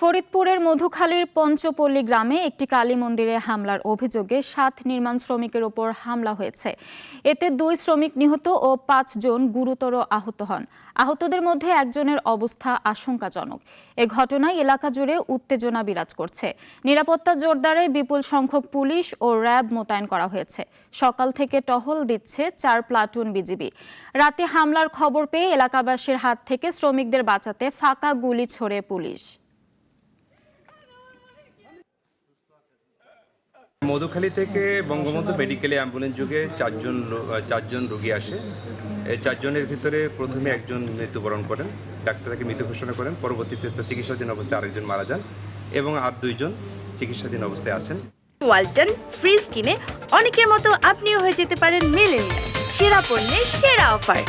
ফরিদপুরের মধুখালীর পঞ্চপল্লী গ্রামে একটি কালী মন্দিরে হামলার অভিযোগে সাত নির্মাণ শ্রমিকের ওপর হামলা হয়েছে। এতে দুই শ্রমিক নিহত ও পাঁচজন গুরুতর আহত হন। আহতদের মধ্যে একজনের অবস্থা আশঙ্কাজনক। এ ঘটনায় এলাকা জুড়ে উত্তেজনা বিরাজ করছে। নিরাপত্তা জোরদারে বিপুল সংখ্যক পুলিশ ও র্যাব মোতায়েন করা হয়েছে। সকাল থেকে টহল দিচ্ছে চার প্লাটুন বিজিবি। রাতে হামলার খবর পেয়ে এলাকাবাসীর হাত থেকে শ্রমিকদের বাঁচাতে ফাঁকা গুলি ছোড়ে পুলিশ। মধুখালী থেকে বঙ্গবন্ধু মেডিকেলে অ্যাম্বুলেন্স যুগে চারজন চারজন রোগী আসে। এই চারজনের ভিতরে প্রথমে একজন মৃত্যুবরণ করেন, ডাক্তারকে মৃত ঘোষণা করেন পরবর্তীতে চিকিৎসাধীন অবস্থায় আরেকজন মারা যান এবং আর দুইজন চিকিৎসাধীন অবস্থায় আছেন ওয়ালটন ফ্রিজ কিনে অনেকের মতো আপনিও হয়ে যেতে পারেন মিলেনিয়াল। সেরা পণ্যের সেরা অফার।